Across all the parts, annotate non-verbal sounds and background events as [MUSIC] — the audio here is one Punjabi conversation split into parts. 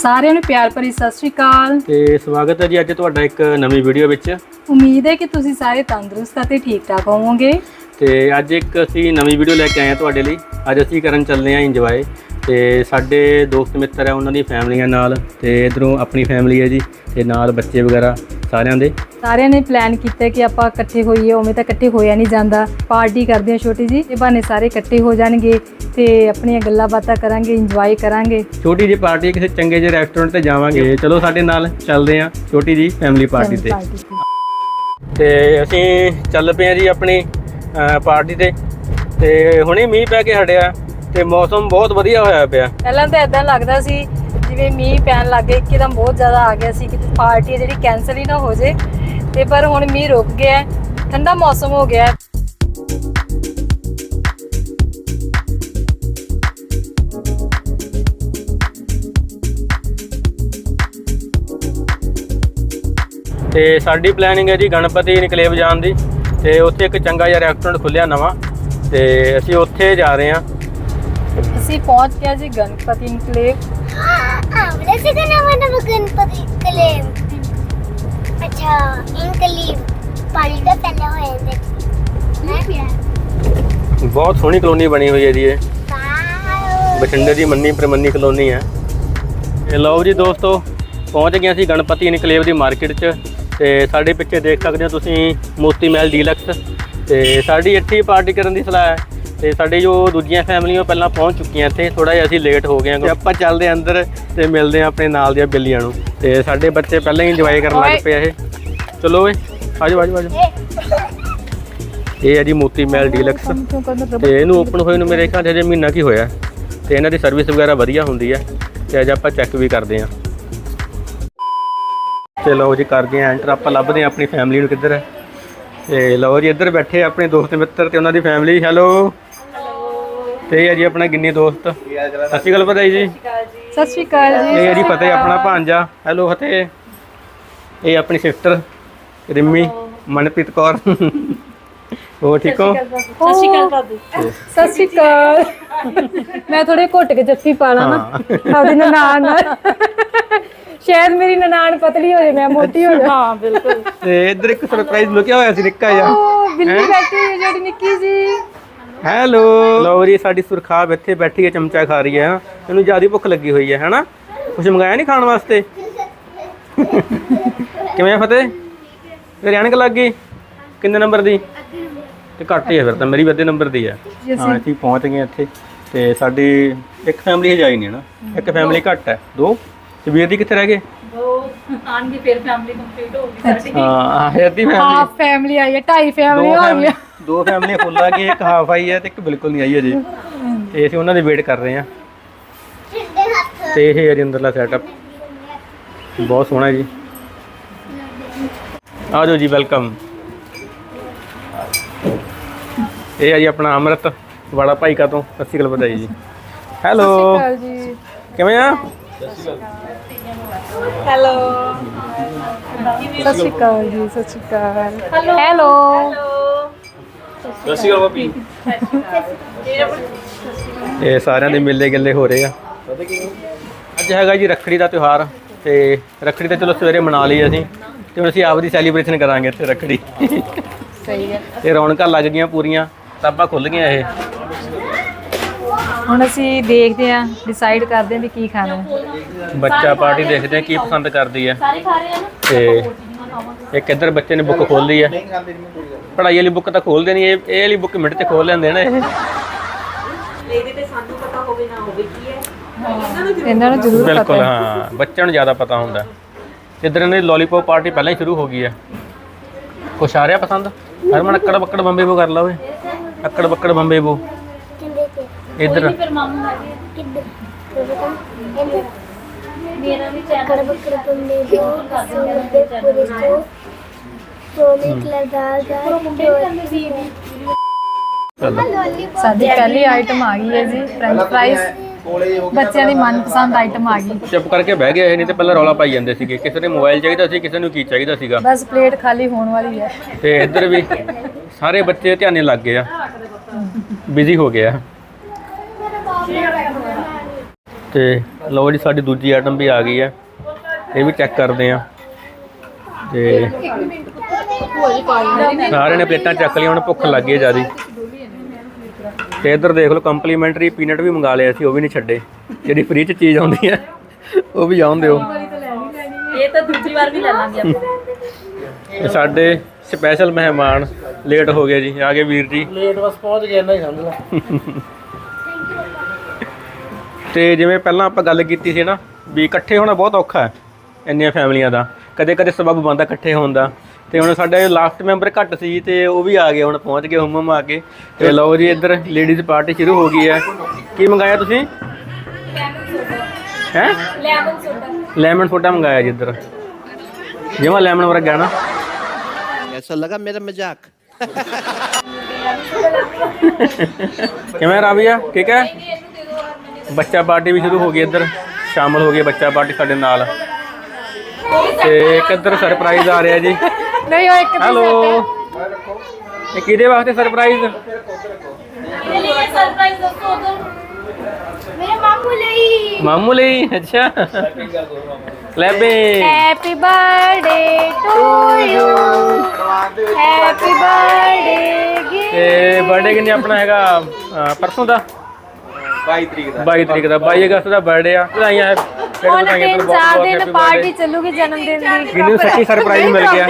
ਸਾਰਿਆਂ ਨੂੰ ਪਿਆਰ ਭਰੀ ਸਤਿ ਸ਼੍ਰੀ ਅਕਾਲ। ਤੇ ਸਵਾਗਤ ਹੈ ਜੀ ਅੱਜ ਤੁਹਾਡਾ ਇੱਕ ਨਵੀਂ ਵੀਡੀਓ ਵਿੱਚ। ਉਮੀਦ ਹੈ ਕਿ ਤੁਸੀਂ ਸਾਰੇ ਤੰਦਰੁਸਤ ਅਤੇ ਠੀਕ ਠਾਕ ਹੋਵੋਗੇ। ਤੇ ਅੱਜ ਇੱਕ ਅਸੀਂ ਨਵੀਂ ਵੀਡੀਓ ਲੈ ਕੇ ਆਏ ਹਾਂ ਤੁਹਾਡੇ ਲਈ। ਅੱਜ ਅਸੀਂ ਕਰਨ ਚੱਲੇ ਹਾਂ ਇੰਜੋਏ। ਤੇ ਸਾਡੇ ਦੋਸਤ ਮਿੱਤਰ ਹੈ ਉਹਨਾਂ ਦੀ ਫੈਮਲੀਆਂ ਨਾਲ। ਤੇ ਇਧਰੋਂ ਆਪਣੀ ਫੈਮਿਲੀ ਹੈ ਜੀ ਤੇ ਨਾਲ ਬੱਚੇ ਵਗੈਰਾ ਸਾਰਿਆਂ ਦੇ। ਸਾਰਿਆਂ ਨੇ ਪਲਾਨ ਕੀਤਾ ਕਿ ਆਪਾਂ ਇਕੱਠੇ ਹੋਈਏ ਉਵੇਂ ਤਾਂ ਇਕੱਠੇ ਹੋਇਆ ਨਹੀਂ ਜਾਂਦਾ। ਪਾਰਟੀ ਕਰਦੇ ਹਾਂ ਛੋਟੀ ਜੀ ਇਹ ਬਹਾਨੇ ਸਾਰੇ ਇਕੱਠੇ ਹੋ ਜਾਣਗੇ ਤੇ ਆਪਣੀਆਂ ਗੱਲਾਂ ਬਾਤਾਂ ਕਰਾਂਗੇ ਇੰਜੋਏ ਕਰਾਂਗੇ। ਛੋਟੀ ਜਿਹੀ ਪਾਰਟੀ ਕਿਸੇ ਚੰਗੇ ਜਿਹੇ ਰੈਸਟੋਰੈਂਟ ਤੇ ਜਾਵਾਂਗੇ। ਚਲੋ ਸਾਡੇ ਨਾਲ ਚੱਲਦੇ ਹਾਂ ਛੋਟੀ ਜਿਹੀ ਫੈਮਿਲੀ ਪਾਰਟੀ ਤੇ। ਤੇ। ਅਸੀਂ ਚੱਲ ਪਏ ਹਾਂ ਜੀ ਆਪਣੀ ਪਾਰਟੀ ਤੇ। ਤੇ ਹੁਣੇ ਮੀਂਹ ਪੈ ਕੇ ਹਟਿਆ ਤੇ ਮੌਸਮ ਬਹੁਤ ਵਧੀਆ ਹੋਇਆ ਪਿਆ। ਪਹਿਲਾਂ ਤਾਂ ਇਦਾਂ ਲੱਗਦਾ ਸੀ ਜਿਵੇਂ ਮੀਂਹ ਪੈਣ ਲੱਗੇ ਇੱਕਦਮ ਬਹੁਤ ਜ਼ਿਆਦਾ ਆ ਗਿਆ ਸੀ। ਕਿ ਪਾਰਟੀ ਜਿਹੜੀ ਕੈਨਸਲ ਹੀ ਨਾ ਹੋ ਜੇ। ਤੇ ਪਰ ਹੁਣ ਮੀਂਹ ਰੁਕ ਗਿਆ ਠੰਡਾ ਮੌਸਮ ਹੋ ਗਿਆ। ਤੇ ਸਾਡੀ ਪਲੈਨਿੰਗ ਹੈ ਜੀ ਗਣਪਤੀ ਇਨਕਲੇਵ ਜਾਣ ਦੀ। ਤੇ ਉੱਥੇ ਇੱਕ ਚੰਗਾ ਜਿਹਾ ਰੈਸਟੋਰੈਂਟ ਖੁੱਲਿਆ ਨਵਾਂ ਤੇ ਅਸੀਂ ਉੱਥੇ ਜਾ ਰਹੇ ਹਾਂ। ਅਸੀਂ ਪਹੁੰਚ ਗਏ ਜੀ ਗਣਪਤੀ ਇਨਕਲੇਵ ਆਵਲੇ ਸੇ ਕਨਾ ਮਨ ਗਣਪਤੀ ਕਲੇਮ ਅੱਛਾ ਇਨਕਲੀਮ ਪਾਣੀ ਦਾ ਪਹਿਲਾ ਹੋਇਆ ਇਹਦੇ ਮੈਂ ਪਿਆ ਬਹੁਤ ਸੋਹਣੀ ਕਲੋਨੀ ਬਣੀ ਹੋਈ ਹੈ ਜੀ ਇਹ। ਬਠਿੰਡੇ ਦੀ ਮੰਨੀ ਪ੍ਰਮੰਨੀ ਕਲੋਨੀ ਹੈ। ਇਹ ਲਓ ਜੀ ਦੋਸਤੋ ਪਹੁੰਚ ਗਏ ਅਸੀਂ ਗਣਪਤੀ ਇਨਕਲੇਵ ਦੀ ਮਾਰਕੀਟ 'ਚ। ਤੇ ਸਾਡੇ ਪਿੱਛੇ ਦੇਖ ਸਕਦੇ ਹੋ ਤੁਸੀਂ ਮੋਤੀ ਮਹਿਲ ਡੀਲਕਸ ਤੇ ਸਾਡੀ ਇੱਥੇ ਪਾਰਟੀ ਕਰਨ ਦੀ ਸਲਾਹ ਹੈ। ਤੇ ਸਾਡੇ ਜੋ ਦੂਜੀਆਂ ਫੈਮਲੀਆਂ ਪਹਿਲਾਂ ਪਹੁੰਚ ਚੁੱਕੀਆਂ ਇੱਥੇ। ਥੋੜਾ ਜਿਹਾ ਅਸੀਂ ਲੇਟ ਹੋ ਗਏ ਹਾਂ ਤੇ ਆਪਾਂ ਚੱਲਦੇ ਹਾਂ ਅੰਦਰ ਤੇ ਮਿਲਦੇ ਹਾਂ ਆਪਣੇ ਨਾਲ ਦੀਆਂ ਬਿੱਲੀਆਂ ਨੂੰ। ਤੇ ਸਾਡੇ ਬੱਚੇ ਪਹਿਲਾਂ ਹੀ ਇੰਜੋਏ ਕਰਨ ਲੱਗ ਪਏ ਇਹ। ਚਲੋ ਓਏ ਆਜੋ ਆਜੋ ਆਜੋ। ਇਹ ਹੈ ਜੀ ਮੋਤੀ ਮਹਿਲ ਡੀਲਕਸ ਤੇ ਇਹਨੂੰ ਓਪਨ ਹੋਏ ਨੂੰ ਮੇਰੇ ਖਿਆਲ 'ਚ ਹਜੇ ਮਹੀਨਾ ਕੀ ਹੋਇਆ। ਤੇ ਇਹਨਾਂ ਦੀ ਸਰਵਿਸ ਵਗੈਰਾ ਵਧੀਆ ਹੁੰਦੀ ਹੈ। ਤੇ ਅੱਜ ਆਪਾਂ ਚੈੱਕ ਵੀ ਕਰਦੇ ਹਾਂ। ਤੇ ਲਓ ਜੀ ਕਰਦੇ ਹਾਂ ਐਂਟਰ ਆਪਾਂ ਲੱਭਦੇ ਹਾਂ ਆਪਣੀ ਫੈਮਿਲੀ ਨੂੰ ਕਿੱਧਰ ਹੈ। ਤੇ ਲਓ ਜੀ ਇੱਧਰ ਬੈਠੇ ਆ ਆਪਣੇ ਦੋਸਤ ਮਿੱਤਰ ਤੇ ਉਹਨਾਂ ਦੀ ਫੈਮਿਲੀ ਹੈਲੋ ਤੇ ਇਹ ਹੈ ਜੀ ਆਪਣਾ ਗਿੰਨੀ ਦੋਸਤ। ਸਤਿ ਸ਼੍ਰੀ ਅਕਾਲ ਭਾਈ ਜੀ। ਸਤਿ ਸ਼੍ਰੀ ਅਕਾਲ ਜੀ। ਇਹ ਹੈ ਜੀ ਫਤਿਹ ਆਪਣਾ ਭਾਂਜਾ ਹੈਲੋ ਫਤਿਹ। ਇਹ ਆਪਣੀ ਸਿਸਟਰ ਰਿੰਮੀ ਮਨਪ੍ਰੀਤ ਕੌਰ। ਹੋਰ ਠੀਕ ਹੋ? ਸਤਿ ਸ਼੍ਰੀ ਅਕਾਲ ਭਾਬੀ। ਸਤਿ ਸ਼੍ਰੀ ਅਕਾਲ ਮੈਂ ਥੋੜੇ ਘੁੱਟ ਕੇ ਜੱਫੀ ਪਾ ਲਾਂ ਨਾ ਆਪਦੀ ਨਨਾਣ ਨਾਲ। ਸ਼ਾਇਦ ਮੇਰੀ ਨਨਾਣ ਪਤਲੀ ਹੋ ਜਾਏ ਮੈਂ ਮੋਟੀ ਹੋ ਜਾ ਹਾਂ ਬਿਲਕੁਲ। ਤੇ ਇੱਧਰ ਇੱਕ ਸਰਪ੍ਰਾਈਜ਼ ਲੁਕਿਆ ਹੋਇਆ ਸੀ ਨਿੱਕਾ ਜਿਹਾ। ਉਹ ਬਿੱਲੀ ਬੈਠੀ ਹੈ ਜਿਹੜੀ ਨਿੱਕੀ ਜੀ। ਹੈਲੋ। ਲਓ ਜੀ ਸਾਡੀ ਸੁਰਖਾਬ ਇੱਥੇ ਬੈਠੀ ਹੈ ਚਮਚਾ ਖਾ ਰਹੀ ਹੈ। ਇਹਨੂੰ ਜ਼ਿਆਦਾ ਭੁੱਖ ਲੱਗੀ ਹੋਈ ਹੈ ਹੈਨਾ? ਕੁਝ ਮੰਗਾਇਆ ਨਹੀਂ ਖਾਣ ਵਾਸਤੇ? ਕਿਵੇਂ ਆ ਫਤਿਹ? ਤੇਰੀ ਅਣਕ ਲੱਗ ਗਈ? ਕਿੰਨੇ ਨੰਬਰ ਦੀ? ਤੇ ਘੱਟ ਹੀ ਹੈ ਫਿਰ ਤਾਂ ਮੇਰੀ ਵੀ ਅੱਧੇ ਨੰਬਰ ਦੀ ਹੈ। ਜੀ ਹਾਂ ਅਸੀਂ ਪਹੁੰਚ ਗਏ ਇੱਥੇ। ਤੇ ਸਾਡੀ ਇੱਕ ਫੈਮਿਲੀ ਹਜਾਈ ਨਹੀਂ ਨਾ। ਇੱਕ ਫੈਮਿਲੀ ਘੱਟ ਹੈ। ਦੋ? ਤੇ ਵੀਰ ਦੀ ਕਿੱਥੇ ਰਹਿ ਗਏ? ਆਣਗੇ ਫਿਰ ਫੈਮਿਲੀ ਕੰਪਲੀਟ ਹੋ ਗਈ ਹਾਂ ਆਹ ਅੱਧੀ ਫੈਮਿਲੀ ਹਾਫ ਫੈਮਿਲੀ ਆਈ ਹੈ ਢਾਈ ਫੈਮਿਲੀ ਦੋ ਹੋ ਫੈਮਿਲੀ ਗਈਆਂ। ਦੋ ਫੈਮਲੀਆਂ ਫੁੱਲ ਆ ਗਈ ਇੱਕ ਹਾਫ ਆਈ ਹੈ ਤੇ ਇੱਕ ਬਿਲਕੁਲ ਨਹੀਂ ਆਈ ਅਜੇ। ਤੇ ਅਸੀਂ ਉਹਨਾਂ ਦੀ ਵੇਟ ਕਰ ਰਹੇ ਹਾਂ। ਤੇ ਇਹ ਹੈ ਜੀ ਅੰਦਰਲਾ ਸੈਟਅਪ ਬਹੁਤ ਸੋਹਣਾ ਜੀ। ਆ ਜਾਓ ਜੀ ਵੈਲਕਮ ਇਹ ਹੈ ਜੀ ਆਪਣਾ ਅਮਰਤ ਵਾਲਾ ਭਾਈ ਕਾ ਤੋਂ ਸਤਿ ਸ਼੍ਰੀ ਅਕਾਲ ਬਤਾਈ ਜੀ। ਹੈਲੋ ਜੀ। ਕਿਵੇਂ ਆ? ਹੈਲੋ। ਸਤਿ ਸ਼੍ਰੀ ਅਕਾਲ ਜੀ ਸਤਿ ਸ਼੍ਰੀ ਅਕਾਲ। ਹੈਲੋ। ਸਤਿ ਸ਼੍ਰੀ ਅਕਾਲ ਭਾਬੀ। ਇਹ ਸਾਰਿਆਂ ਦੇ ਮਿਲੇ ਗਿੱਲੇ ਹੋ ਰਹੇ ਆ। ਅੱਜ ਹੈਗਾ ਜੀ ਰੱਖੜੀ ਦਾ ਤਿਉਹਾਰ ਤੇ ਰੱਖੜੀ ਤਾਂ ਚਲੋ ਸਵੇਰੇ ਮਨਾ ਲਈ ਅਸੀਂ ਤੇ ਹੁਣ ਅਸੀਂ ਆਪਦੀ ਸੈਲੀਬ੍ਰੇਸ਼ਨ ਕਰਾਂਗੇ ਇੱਥੇ ਰੱਖੜੀ। ਸਹੀ ਹੈ। ਇਹ ਰੌਣਕਾਂ ਲੱਗ ਗਈਆਂ ਪੂਰੀਆਂ ਤਾਬਾ ਖੁੱਲ ਗਈਆਂ ਇਹ। ਹੁਣ ਅਸੀਂ ਦੇਖਦੇ ਹਾਂ ਡਿਸਾਈਡ ਕਰਦੇ ਹਾਂ ਵੀ ਕੀ ਖਾਣਾ ਹੈ। ਬੱਚਾ ਪਾਰਟੀ ਦੇਖਦੇ ਆ ਕੀ ਪਸੰਦ ਕਰਦੀ ਹੈ। ਤੇ ਇੱਕ ਇੱਧਰ ਬੱਚੇ ਨੇ ਬੁੱਕ ਖੋਲ ਲਈ ਹੈ। ਪੜ੍ਹਾਈ ਵਾਲੀ ਬੁੱਕ ਤਾਂ ਖੋਲਦੇ ਨਹੀਂ ਇਹ ਇਹ ਵਾਲੀ ਬੁੱਕ ਮਿੰਟ 'ਚ ਖੋਲ ਲੈਂਦੇ ਨੇ। ਇਹ ਇਹਨਾਂ ਨੂੰ ਜ਼ਰੂਰ ਪਤਾ ਬਿਲਕੁਲ ਹੈ। ਹਾਂ। ਬੱਚਿਆਂ ਨੂੰ ਜ਼ਿਆਦਾ ਪਤਾ ਹੁੰਦਾ। ਇੱਧਰ ਇਹਨਾਂ ਦੀ ਲੋਲੀਪੌਪ ਪਾਰਟੀ ਪਹਿਲਾਂ ਹੀ ਸ਼ੁਰੂ ਹੋ ਗਈ ਹੈ। ਕੁਛ ਆ ਰਿਹਾ ਪਸੰਦ? ਹਰਮਨ ਅੱਕੜ ਬੱਕੜ ਬੰਬੇ ਬੋ ਕਰ ਲਾ ਓਏ। ਅੱਕੜ ਬੱਕੜ ਬੰਬੇ ਬੋ। ਤੇ ਇੱਧਰ ਕਿੱਦ ਇੰਦਰ ਮੇਰਾ ਵੀ ਚੈਨਲ ਕਰ ਬੱਕਰ ਤੁੰਦੇ ਦੋ ਸੁਣਦੇ ਪੂਰੇ ਤੋਂ ਸੋਨੇ ਕਲਰ ਦਾ ਦਾ ਚਲੋ। ਸਾਡੀ ਪਹਿਲੀ ਆਈਟਮ ਆ ਗਈ ਹੈ ਜੀ ਫ੍ਰੈਂਚ ਫ੍ਰਾਈਜ਼ ਬੱਚਿਆਂ ਦੀ ਮਨਪਸੰਦ ਆਈਟਮ ਆ ਗਈ। ਚੁੱਪ ਕਰਕੇ ਬਹਿ ਗਏ ਇਹ ਨਹੀਂ ਤੇ ਪਹਿਲਾਂ ਰੌਲਾ ਪਾਈ ਜਾਂਦੇ ਸੀਗੇ। ਕਿਸੇ ਨੇ ਮੋਬਾਈਲ ਚਾਹੀਦਾ ਸੀ ਕਿਸੇ ਨੂੰ ਕੀ ਚਾਹੀਦਾ ਸੀਗਾ? ਬਸ ਪਲੇਟ ਖਾਲੀ ਹੋਣ ਵਾਲੀ ਹੈ। ਤੇ ਇੱਧਰ ਵੀ ਸਾਰੇ ਬੱਚੇ ਧਿਆਨੇ ਲੱਗ ਗਏ ਆ। ਬਿਜ਼ੀ ਹੋ ਗਏ ਆ। ਤੇ ਲਓ ਜੀ ਸਾਡੀ ਦੂਜੀ ਆਈਟਮ ਵੀ ਆ ਗਈ ਹੈ। ਇਹ ਵੀ ਚੈੱਕ ਕਰਦੇ ਆ ਤੇ ਸਾਰਿਆਂ ਨੇ ਪਲੇਟਾਂ ਚੱਕ ਲਈਆਂ ਹੁਣ ਭੁੱਖ ਲੱਗੀ ਹੈ ਜਿਆਦੀ। ਤੇ ਇੱਧਰ ਦੇਖ ਲਓ ਕੰਪਲੀਮੈਂਟਰੀ ਪੀਨਟ ਵੀ ਮੰਗਾ ਲਿਆ ਸੀ ਉਹ ਵੀ ਨਹੀਂ ਛੱਡੇ। ਜਿਹੜੀ ਫ੍ਰੀ ਚ ਚੀਜ਼ ਆਉਂਦੀ ਹੈ ਉਹ ਵੀ ਆਉਣ ਦਿਓ। ਇਹ ਤਾਂ ਦੂਜੀ ਵਾਰ ਵੀ ਲੈ ਲਾਂਗੇ ਆਪਾਂ। ਇਹ ਸਾਡੇ ਸਪੈਸ਼ਲ ਮਹਿਮਾਨ ਲੇਟ ਹੋ ਗਏ ਜੀ ਆ ਗਏ ਵੀਰ ਜੀ। ਲੇਟ ਬਸ ਪਹੁੰਚ ਗਿਆ ਨਾ ਹੀ ਸਮਝ ਲੈ। ਤੇ ਜਿਵੇਂ ਪਹਿਲਾਂ ਆਪਾਂ ਗੱਲ ਕੀਤੀ ਸੀ ਨਾ ਵੀ ਇਕੱਠੇ ਹੋਣਾ ਬਹੁਤ ਔਖਾ ਹੈ ਇੰਨੀਆਂ ਫੈਮਲੀਆਂ ਦਾ। ਕਦੇ ਕਦੇ ਸਬਬ ਬੰਦਾ ਇਕੱਠੇ ਹੋਣ ਦਾ। ਤੇ ਹੁਣ ਸਾਡੇ ਲਾਸਟ ਮੈਂਬਰ ਘੱਟ ਸੀ ਤੇ ਉਹ ਵੀ ਆ ਗਏ ਹੁਣ ਪਹੁੰਚ ਗਏ ਹੁਮਮ ਆ ਕੇ। ਤੇ ਲਓ ਜੀ ਇੱਧਰ ਲੇਡੀਜ਼ ਪਾਰਟੀ ਸ਼ੁਰੂ ਹੋ ਗਈ ਹੈ। ਕੀ ਮੰਗਾਇਆ ਤੁਸੀਂ? ਹੈ? ਲੈਮਨ ਸੋਡਾ ਲੈਮਨ ਸੋਡਾ ਮੰਗਾਇਆ ਜੀ ਇੱਧਰ। ਜਿਵੇਂ ਲੈਮਨ ਵਰਗਾ ਨਾ। ਐਸਾ ਲਗਾ ਮੇਰਾ ਮਜ਼ਾਕ। ਕਿਵੇਂ ਰਾਬੀਆ ਠੀਕ ਹੈ? ਬੱਚਾ ਪਾਰਟੀ ਵੀ ਸ਼ੁਰੂ ਹੋ ਗਈ ਇੱਧਰ ਸ਼ਾਮਲ ਹੋ ਗਈ ਬੱਚਾ ਪਾਰਟੀ ਸਾਡੇ ਨਾਲ। ਤੇ ਇੱਕ ਇੱਧਰ ਸਰਪ੍ਰਾਈਜ਼ ਆ ਰਿਹਾ ਜੀ। ਨਹੀਂ ਉਹ ਇੱਕ ਹੈਲੋ ਇਹ ਕਿਹਦੇ ਵਾਸਤੇ ਸਰਪ੍ਰਾਈਜ਼ ਸਰਪ੍ਰਾਈਜ਼ ਦੱਸੋ ਉਧਰ ਮੇਰੇ ਮਾਮੂ ਲਈ। ਮਾਮੂ ਲਈ? ਅੱਛਾ। ਕਲੈਬੇ happy birthday to you happy birthday ਤੇ ਬਰਥਡੇ ਕਿੰਨੇ ਆਪਣਾ ਹੈਗਾ? ਪਰਸੋਂ ਦਾ? 22 ਤਰੀਕ ਦਾ। 22 ਤਰੀਕ ਦਾ 22 ਅਗਸਤ ਦਾ ਬਰਥਡੇ ਆ। ਵਧਾਈਆਂ। ਹੁਣ ਤਿੰਨ ਚਾਰ ਦਿਨ ਪਾਰਟੀ। ਚੱਲੂਗੀ ਜਨਮ ਦਿਨ ਦੀ। ਸੱਚੀ ਸਰਪ੍ਰਾਈਜ਼ ਮਿਲ ਗਿਆ।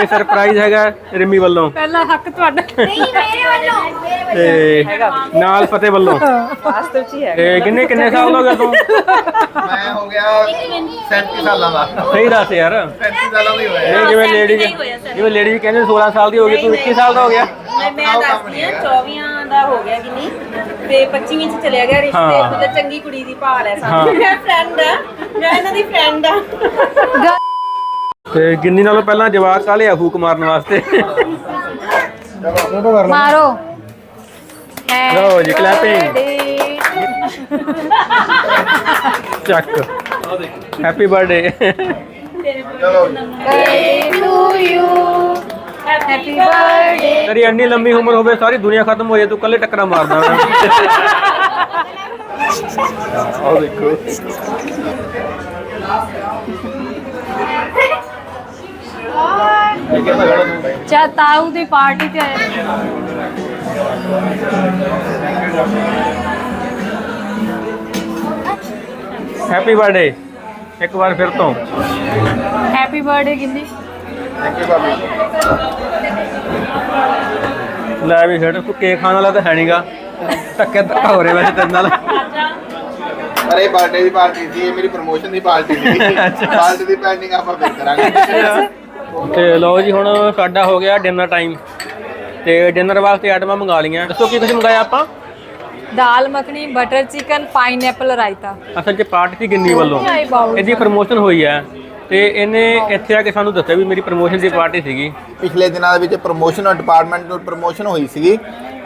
ਇਹ ਸਰਪ੍ਰਾਈਜ਼ ਹੈਗਾ ਰਿਮੀ ਵੱਲੋਂ। ਪਹਿਲਾ ਹੱਕ ਤੁਹਾਡਾ। ਨਹੀਂ ਮੇਰੇ ਵੱਲੋਂ। ਤੇ ਨਾਲ ਫਤਿਹ ਵੱਲੋਂ। ਵਾਸਤਵ ਚ ਹੀ ਹੈ ਤੇ ਕਿੰਨੇ ਕਿੰਨੇ ਸਾਲ ਹੋ ਗਿਆ ਤੂੰ? ਮੈਂ ਹੋ ਗਿਆ 37 ਸਾਲਾਂ ਦਾ। ਸਹੀ ਦੱਸ ਯਾਰ। 37 ਸਾਲਾਂ ਦਾ ਹੀ ਹੋਇਆ। ਇਹ ਜਿਵੇਂ ਲੇਡੀ ਜਿਵੇਂ ਲੇਡੀ ਕਹਿੰਦੇ 16 ਸਾਲ ਦੀ ਹੋ ਗਈ ਤੂੰ 21 ਸਾਲ ਦਾ ਹੋ ਗਿਆ। ਮੈਂ ਮੈਂ ਦੱਸਦੀ ਆ 24 ਦਾ ਹੋ ਗਿਆ ਕਿ ਨਹੀਂ। ਤੇ 25 ਚ ਚਲਿਆ ਗਿਆ ਰਿਸ਼ਤੇ ਹਾਂ। ਮਤਲਬ ਚੰਗੀ ਕੁੜੀ ਦੀ ਭਾਲ ਹੈ ਸਾਡੀ ਮੈਂ ਫਰੈਂਡ ਆ ਮੈਂ ਇਹਨਾਂ ਦੀ ਫਰੈਂਡ ਆ। ਤੇ ਗਿੰਨੀ ਨਾਲੋਂ ਪਹਿਲਾਂ ਜਵਾਕ ਕਾਲੇ ਆ ਫੂਕ ਮਾਰਨ ਵਾਸਤੇ। ਮਾਰੋ। ਲਓ ਜੀ ਕਲੈਪਿੰਗ ਚੱਕ। Happy birthday to you happy birthday ਤੇਰੀ ਇੰਨੀ ਲੰਮੀ ਉਮਰ ਹੋਵੇ ਸਾਰੀ ਦੁਨੀਆ ਖਤਮ ਹੋ ਜਾਏ ਤੂੰ ਕੱਲੇ ਟੱਕਰਾਂ ਮਾਰਦਾ। ਆਹ ਦੇਖੋ ਚਾ ਤਾਊ ਦੀ ਪਾਰਟੀ ਤੇ ਆਏ ਹੈਪੀ ਬਰਥਡੇ ਇੱਕ ਵਾਰ ਫਿਰ ਤੋਂ happy birthday Gindi thank you ਭਾਬੀ ਲੈ ਵੀ ਛੱਡ ਤੂੰ ਕੇਕ ਖਾਣ ਵਾਲਾ ਤਾਂ ਹੈ ਨਹੀਂਗਾ ਧੱਕੇ ਧੱਕਾ ਹੋ ਰਿਹਾ ਵੈਸੇ ਤੇਰੇ ਨਾਲ। [LAUGHS] ਪਰ ਇਹ ਬਰਥਡੇ ਦੀ ਪਾਰਟੀ ਸੀ ਇਹ ਮੇਰੀ ਪ੍ਰਮੋਸ਼ਨ ਦੀ ਪਾਰਟੀ ਸੀ। ਪਾਰਟੀ ਦੀ ਪੈਂਡਿੰਗ ਆਪਾਂ ਫਿਰ ਕਰਾਂਗੇ। ਤੇ ਲਓ ਜੀ ਹੁਣ ਸਾਡਾ ਹੋ ਗਿਆ ਡਿਨਰ ਟਾਈਮ ਤੇ ਡਿਨਰ ਵਾਸਤੇ ਆਈਟਮਾਂ ਮੰਗਾ ਲਈਆਂ। ਦੱਸੋ ਕੀ ਕੁਝ ਮੰਗਾਇਆ ਆਪਾਂ? Dal makhani butter chicken pineapple raita. ਅਸਲ 'ਚ ਪਾਰਟੀ ਗਿੰਨੀ ਵੱਲੋਂ? ਇਹਦੀ ਪ੍ਰਮੋਸ਼ਨ ਹੋਈ ਹੈ। ਤੇ ਇਹਨੇ ਇੱਥੇ ਆ ਕੇ ਸਾਨੂੰ ਦੱਸਿਆ ਵੀ ਮੇਰੀ ਪ੍ਰਮੋਸ਼ਨ ਦੀ ਪਾਰਟੀ ਸੀਗੀ। ਪਿਛਲੇ ਦਿਨਾਂ ਦੇ ਵਿੱਚ ਪ੍ਰਮੋਸ਼ਨ ਡਿਪਾਰਟਮੈਂਟ ਤੋਂ ਪ੍ਰਮੋਸ਼ਨ ਹੋਈ ਸੀਗੀ।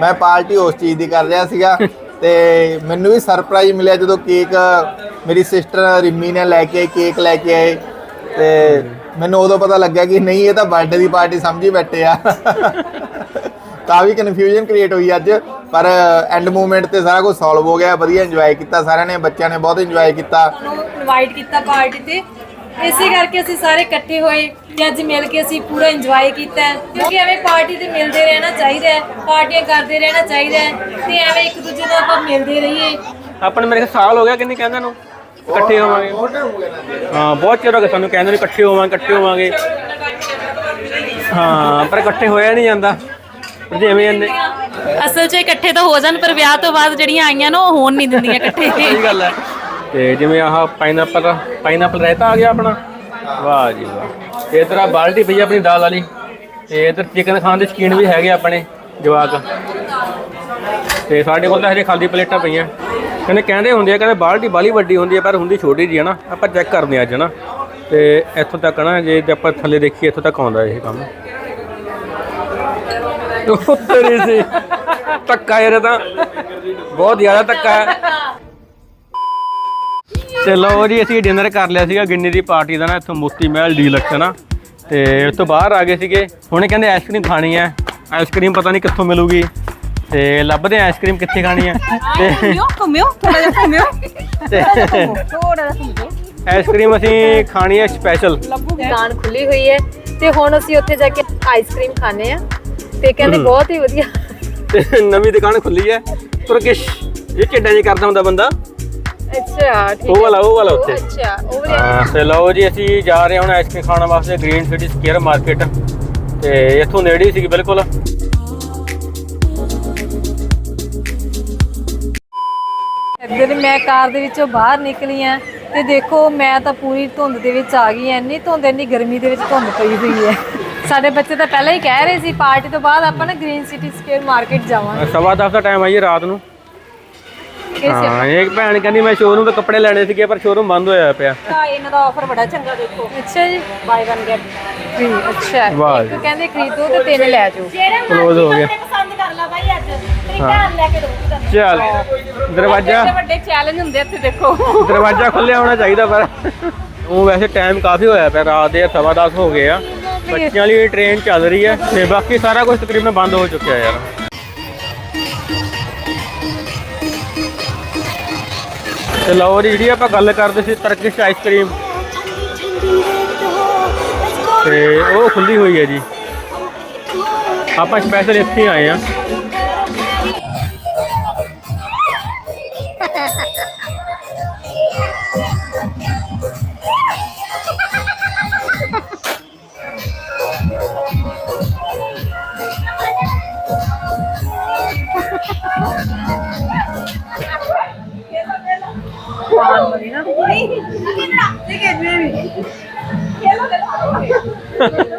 ਮੈਂ ਪਾਰਟੀ ਉਸ ਚੀਜ਼ ਦੀ ਕਰ ਰਿਹਾ ਸੀਗਾ। ਤੇ ਮੈਨੂੰ ਵੀ ਸਰਪ੍ਰਾਈਜ਼ ਮਿਲਿਆ ਜਦੋਂ ਕੇਕ ਮੇਰੀ ਸਿਸਟਰ ਰਿੰਮੀ ਨੇ ਲੈ ਕੇ ਕੇਕ ਲੈ ਕੇ ਆਏ। ਤੇ ਮੈਨੂੰ ਉਦੋਂ ਪਤਾ ਲੱਗਿਆ ਕਿ ਨਹੀਂ, ਇਹ ਤਾਂ ਬਰਥਡੇ ਦੀ ਪਾਰਟੀ ਸਮਝੀ ਬੈਠੇ ਆ। ਕਾਫੀ ਕਨਫਿਊਜ਼ਨ ਕ੍ਰੀਏਟ ਹੋਈ ਅੱਜ। ਪਰ ਐਂਡ ਮੂਵਮੈਂਟ ਤੇ ਸਾਰਾ ਕੁਝ ਸੋਲਵ ਹੋ ਗਿਆ, ਵਧੀਆ ਇੰਜੋਏ ਕੀਤਾ, ਸਾਰਿਆਂ ਨੇ, ਬੱਚਿਆਂ ਨੇ ਬਹੁਤ ਇੰਜੋਏ ਕੀਤਾ। ਨੂੰ ਇਨਵਾਈਟ ਕੀਤਾ ਪਾਰਟੀ ਤੇ। ਇਸੇ ਕਰਕੇ ਅਸੀਂ ਸਾਰੇ ਇਕੱਠੇ ਹੋਏ ਤੇ ਅੱਜ ਮਿਲ ਕੇ ਅਸੀਂ ਪੂਰਾ ਇੰਜੋਏ ਕੀਤਾ ਹੈ। ਕਿਉਂਕਿ ਐਵੇਂ ਪਾਰਟੀ ਤੇ ਮਿਲਦੇ ਰਹਿਣਾ ਚਾਹੀਦਾ ਹੈ ਪਾਰਟੀਆਂ ਕਰਦੇ ਰਹਿਣਾ ਚਾਹੀਦਾ ਹੈ ਤੇ ਐਵੇਂ ਇੱਕ ਦੂਜੇ ਨੂੰ ਆਪਾਂ ਮਿਲਦੇ ਰਹੀਏ। ਆਪਾਂ ਨੂੰ ਮੇਰੇ ਖਿਆਲ ਸਾਲ ਹੋ ਗਿਆ ਕਿੰਨੀ ਕਹਿੰਦੇ ਨੂੰ? ਇਕੱਠੇ ਹੋਵਾਂਗੇ। ਹਾਂ ਬਹੁਤ ਚਿਰ ਹੋ ਗਿਆ ਸਾਨੂੰ ਕਹਿੰਦੇ ਨੇ ਇਕੱਠੇ ਹੋਵਾਂਗੇ ਇਕੱਠੇ ਹੋਵਾਂਗੇ। ਹਾਂ ਪਰ ਇਕੱਠੇ ਹੋਇਆ ਨਹੀਂ ਜਾਂਦਾ। ਪਰ ਜਿਵੇਂ ਇਹਨੇ ਅਸਲ 'ਚ ਇਕੱਠੇ ਤਾਂ ਹੋ ਜਾਣ ਪਰ ਵਿਆਹ ਤੋਂ ਬਾਅਦ ਜਿਹੜੀਆਂ ਆਈਆਂ ਨਾ ਉਹ ਹੋਣ ਨਹੀਂ ਦਿੰਦੀਆਂ ਇਕੱਠੇ। ਸਹੀ ਗੱਲ ਹੈ। ਤੇ ਜਿਵੇਂ ਆਹ ਪਾਈਨਐਪਲ ਪਾਈਨਐਪਲ ਰਹਿਤਾ ਆ ਗਿਆ ਆਪਣਾ। ਵਾਹ ਜੀ ਵਾਹ। ਤੇ ਇਧਰ ਆ ਬਾਲਟੀ ਪਈ ਆਪਣੀ ਦਾਲ ਵਾਲੀ। ਤੇ ਇਧਰ ਚਿਕਨ ਖਾਣ ਦੇ ਸ਼ਕੀਨ ਵੀ ਹੈਗੇ ਆਪਣੇ ਜਵਾਕ। ਤੇ ਸਾਡੇ ਕੋਲ ਤਾਂ ਹਜੇ ਖਾਲੀ ਪਲੇਟਾਂ ਪਈਆਂ। ਕਹਿੰਦੇ ਕਹਿੰਦੇ ਹੁੰਦੇ ਆ, ਕਹਿੰਦੇ ਬਾਲਟੀ ਬਾਲੀ ਵੱਡੀ ਹੁੰਦੀ ਹੈ ਪਰ ਹੁੰਦੀ ਛੋਟੀ ਜੀ ਹੈ ਨਾ। ਆਪਾਂ ਚੈੱਕ ਕਰਦੇ ਹਾਂ ਅੱਜ ਨਾ। ਤੇ ਇੱਥੋਂ ਤੱਕ ਨਾ, ਜੇ ਤੇ ਆਪਾਂ ਥੱਲੇ ਦੇਖੀਏ, ਇੱਥੋਂ ਤੱਕ ਆਉਂਦਾ ਇਹ ਕੰਮ। ਉਹ ਸੀ। ਧੱਕਾ ਯਾਰ ਤਾਂ। ਬਹੁਤ ਜ਼ਿਆਦਾ ਧੱਕਾ ਹੈ। ਤੇ ਲਓ ਜੀ ਅਸੀਂ ਡਿਨਰ ਕਰ ਲਿਆ ਸੀਗਾ ਗਿੰਨੀ ਦੀ ਪਾਰਟੀ ਦਾ ਨਾ ਇੱਥੋਂ ਮੋਤੀ ਮਹਿਲ ਡੀਲਕਸ ਨਾ। ਤੇ ਉਸ ਤੋਂ ਬਾਹਰ ਆ ਗਏ ਸੀਗੇ। ਹੁਣੇ ਕਹਿੰਦੇ ਆਈਸਕ੍ਰੀਮ ਖਾਣੀ ਹੈ। ਆਈਸਕ੍ਰੀਮ ਪਤਾ ਨਹੀਂ ਕਿੱਥੋਂ ਮਿਲੂਗੀ। ਤੇ ਲੱਭਦੇ ਆ ਆਈਸਕ੍ਰੀਮ ਕਿੱਥੇ ਖਾਣੀ ਆ ਤੇ ਘੁੰਮਿਓ ਥੋੜਾ ਜਿਹਾ ਘੁੰਮਿਓ। ਤੇ ਥੋੜਾ ਜਿਹਾ ਘੁੰਮਿਓ। ਆਈਸਕ੍ਰੀਮ ਅਸੀਂ ਖਾਣੀ ਹੈ ਸਪੈਸ਼ਲ ਦੁਕਾਨ ਖੁੱਲੀ ਹੋਈ ਹੈ। ਤੇ ਹੁਣ ਅਸੀਂ ਉੱਥੇ ਜਾ ਕੇ ਆਈਸਕ੍ਰੀਮ ਖਾਣੇ ਆ। ਤੇ ਕਹਿੰਦੇ ਬਹੁਤ ਹੀ ਵਧੀਆ। ਨਵੀਂ ਦੁਕਾਨ ਖੁੱਲੀ ਹੈ। ਤੁਰਕਿਸ਼ ਇਹ ਕਿੱਡਾ ਜੀ ਕਰਦਾ ਹੁੰਦਾ ਬੰਦਾ। ਅੱਛਾ ਠੀਕ ਉਹ ਵਾਲਾ ਉਹ ਵਾਲਾ ਉੱਥੇ। ਅੱਛਾ ਉਹ ਵਾਲੀ। ਹਾਂ ਤੇ ਲਓ ਜੀ ਅਸੀਂ ਜਾ ਰਹੇ ਹਾਂ ਹੁਣ ਆਈਸਕ੍ਰੀਮ ਖਾਣ ਵਾਸਤੇ ਗ੍ਰੀਨ ਸਿਟੀ ਸਕੁਅਰ ਮਾਰਕੀਟ ਤੇ ਇੱਥੋਂ ਨੇੜੇ ਹੀ ਸੀਗੀ ਬਿਲਕੁਲ। ਇੱਧਰ ਮੈਂ ਕਾਰ ਦੇ ਵਿੱਚੋਂ ਬਾਹਰ ਨਿਕਲੀ ਆ ਤੇ ਦੇਖੋ ਮੈਂ ਤਾਂ ਪੂਰੀ ਧੁੰਦ ਦੇ ਵਿੱਚ ਆ ਗਈ ਐ ਇੰਨੀ ਧੁੰਦ ਇੰਨੀ ਗਰਮੀ ਦੇ ਵਿੱਚ ਧੁੰਦ ਪਈ ਹੋਈ ਹੈ। ਸਾਡੇ ਬੱਚੇ ਤਾਂ ਪਹਿਲਾਂ ਹੀ ਕਹਿ ਰਹੇ ਸੀ ਪਾਰਟੀ ਤੋਂ ਬਾਅਦ ਆਪਾਂ ਨਾ ਗ੍ਰੀਨ ਸਿਟੀ ਸਕੁਅਰ ਮਾਰਕੀਟ ਜਾਵਾਂਗੇ। ਸਵਾ ਦਸ ਦਾ ਟਾਈਮ ਆਈ ਰਾਤ ਨੂੰ। ਇਸ ਹਾਂ ਇਹ ਭੈਣ ਕਹਿੰਦੀ ਮੈਂ ਸ਼ੋਰੂਮ ਤੋਂ ਕੱਪੜੇ ਲੈਣੇ ਸੀਗੇ ਪਰ ਸ਼ੋਰੂਮ ਬੰਦ ਹੋਇਆ ਪਿਆ। ਤਾਂ ਇਹਨਾਂ ਦਾ ਆਫਰ ਬੜਾ ਚੰਗਾ ਦੇਖੋ। ਅੱਛਾ ਜੀ। ਬਾਈ 1 ਗੈਟ ਵੀ ਅੱਛਾ। ਵਾਹ ਇੱਕ ਕਹਿੰਦੇ ਖਰੀਦੋ ਤੇ ਤਿੰਨ ਲੈ ਜਾਓ। Close ਹੋ ਗਿਆ। ਪਸੰਦ ਕਰ ਲਾ ਬਾਈ ਅੱਜ। ਤੇਰੀ ਘਰ ਲੈ ਕੇ ਦਊਂਗੀ ਤੈਨੂੰ। ਚੱਲ ਦਰਵਾਜ਼ਾ। ਵੱਡੇ ਵੱਡੇ ਚੈਲੰਜ ਹੁੰਦੇ ਇੱਥੇ ਦੇਖੋ। ਦਰਵਾਜ਼ਾ ਖੁੱਲਿਆ ਹੋਣਾ ਚਾਹੀਦਾ ਪਰ। ਉਹ ਵੈਸੇ ਟਾਈਮ ਕਾਫੀ ਹੋਇਆ ਪਿਆ ਰਾਤ ਦੇ ਸਵਾ ਦਸ ਹੋ ਗਏ ਆ। ਬੱਚਿਆਂ ਲਈ ਟ੍ਰੇਨ ਚੱਲ ਰਹੀ ਹੈ ਤੇ ਬਾਕੀ ਸਾਰਾ ਕੁਝ ਤਕਰੀਬਨ ਬੰਦ ਹੋ ਚੁੱਕਿਆ ਯਾਰ। ਤੇ ਲਓ ਜੀ, ਜਿਹੜੀ ਆਪਾਂ ਗੱਲ ਕਰਦੇ ਸੀ, ਤਰਕਿਸ਼ ਆਈਸਕ੍ਰੀਮ ਤੇ ਉਹ ਖੁੱਲੀ ਹੋਈ ਹੈ ਜੀ। ਆਪਾਂ ਸਪੈਸ਼ਲ ਇੱਥੇ ਆਏ ਆ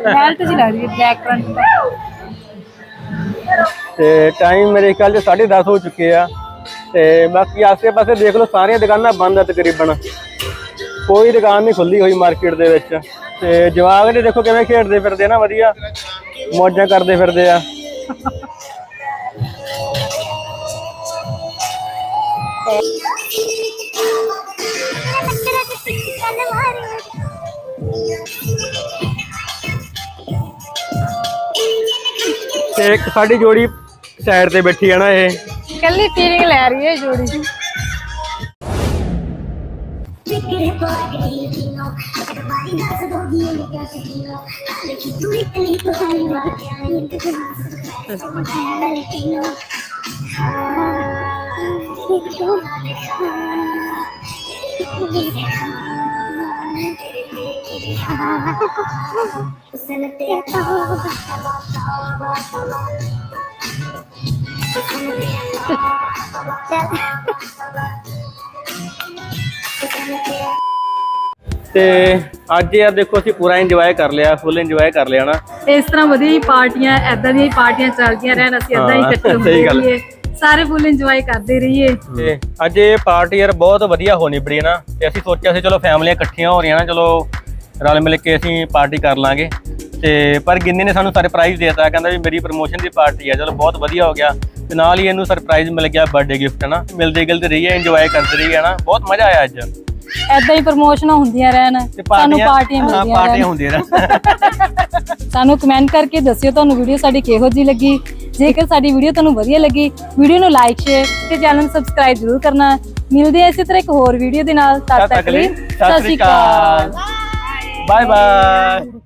ਹੈਲਥ ਜੀ ਲੱਗ ਰਹੀ ਹੈ ਤੇ। ਟਾਈਮ ਮੇਰੇ ਖਿਆਲ ਚ 10:30 ਹੋ ਚੁੱਕੇ ਆ। ਤੇ ਬਾਕੀ ਆਸੇ-ਪਾਸੇ ਦੇਖ ਲਓ, ਸਾਰੀਆਂ ਦੁਕਾਨਾਂ ਬੰਦ ਆ ਤਕਰੀਬਨ। ਕੋਈ ਦੁਕਾਨ ਨਹੀਂ ਖੁੱਲੀ ਹੋਈ ਮਾਰਕੀਟ ਦੇ ਵਿੱਚ। ਤੇ ਜਵਾਕ ਨੇ ਦੇਖੋ ਕਿਵੇਂ ਖੇਡਦੇ ਫਿਰਦੇ ਨਾ, ਵਧੀਆ। ਮੌਜਾਂ ਕਰਦੇ ਫਿਰਦੇ ਆ। ਤੇ ਇੱਕ ਸਾਡੀ ਜੋੜੀ ਸਾਈਡ ਤੇ ਬੈਠੀ ਆ ਨਾ ਇਹ। ਕੱਲੀ ਫੀਲਿੰਗ ਲੈ ਰਹੀ ਹੈ ਜੋੜੀ। Piccole ਤੇ ਅੱਜ ਯਾਰ ਦੇਖੋ ਅਸੀਂ ਪੂਰਾ ਇੰਜੋਏ ਕਰ ਲਿਆ ਫੁੱਲ ਇੰਜੋਏ ਕਰ ਲਿਆ ਨਾ। ਇਸ ਤਰ੍ਹਾਂ ਵਧੀਆ ਹੀ ਪਾਰਟੀਆਂ ਐਦਾਂ ਦੀਆਂ ਹੀ ਪਾਰਟੀਆਂ ਚੱਲਦੀਆਂ ਰਹਿਣ ਅਸੀਂ ਐਦਾਂ ਹੀ ਹਾਂ, ਇਕੱਠੇ ਸਹੀ ਹੁੰਦੇ ਗੱਲ। ਰਹੀਏ ਸਾਰੇ ਫੁੱਲ ਇੰਜੋਏ ਕਰਦੇ ਰਹੀਏ। ਤੇ ਅੱਜ ਇਹ ਪਾਰਟੀ ਯਾਰ ਬਹੁਤ ਵਧੀਆ ਹੋਣੀ ਬੜੀ ਨਾ ਤੇ ਅਸੀਂ ਸੋਚਿਆ ਸੀ ਚਲੋ ਫੈਮਲੀਆਂ ਇਕੱਠੀਆਂ ਹੋ ਰਹੀਆਂ ਨਾ ਚਲੋ ਰਲ ਮਿਲ ਕੇ ਅਸੀਂ ਪਾਰਟੀ ਕਰ ਲਾਂਗੇ। ਤੇ ਪਰ ਗਿੰਨੀ ਨੇ ਸਾਨੂੰ ਸਰਪ੍ਰਾਈਜ਼ ਦੇਤਾ ਕਹਿੰਦਾ ਵੀ ਮੇਰੀ ਪ੍ਰਮੋਸ਼ਨ ਦੀ ਪਾਰਟੀ ਆ ਚਲੋ ਬਹੁਤ ਵਧੀਆ ਹੋ ਗਿਆ। ਤੇ ਨਾਲ ਹੀ ਇਹਨੂੰ ਸਰਪ੍ਰਾਈਜ਼ ਮਿਲ ਗਿਆ ਬਰਥਡੇ ਗਿਫਟ ਨਾ ਮਿਲਦੇ ਗਿਲਦੇ ਰਹੀਏ ਇੰਜੋਏ ਕਰਦੇ ਰਹੀਏ ਨਾ ਬਹੁਤ ਮਜ਼ਾ ਆਇਆ ਅੱਜ। ਐਦਾਂ ਹੀ ਪ੍ਰਮੋਸ਼ਨਾਂ ਹੁੰਦੀਆਂ ਰਹਿਣ ਸਾਨੂੰ ਪਾਰਟੀਆਂ ਹਾਂ, ਮਿਲਦੀਆਂ ਪਾਰਟੀਆਂ ਰਹਿਣ। ਹੁੰਦੀਆਂ ਰਹਿਣ। [LAUGHS] ਸਾਨੂੰ ਕਮੈਂਟ ਕਰਕੇ ਦੱਸਿਓ ਤੁਹਾਨੂੰ ਵੀਡੀਓ ਸਾਡੀ ਕਿਹੋ ਜਿਹੀ ਲੱਗੀ। ਜੇਕਰ ਸਾਡੀ ਵੀਡੀਓ ਤੁਹਾਨੂੰ ਵਧੀਆ ਲੱਗੀ ਵੀਡੀਓ ਨੂੰ ਲਾਈਕ ਸ਼ੇਅਰ ਤੇ ਚੈਨਲ ਨੂੰ ਸਬਸਕ੍ਰਾਈਬ ਜ਼ਰੂਰ ਕਰਨਾ। ਮਿਲਦੇ ਆ ਇਸੇ ਤਰ੍ਹਾਂ ਇੱਕ ਹੋਰ ਵੀਡੀਓ ਦੇ ਨਾਲ। ਤਦ ਤੱਕ ਲਈ ਸਤਿ ਸ਼੍ਰੀ ਅਕਾਲ। Bye bye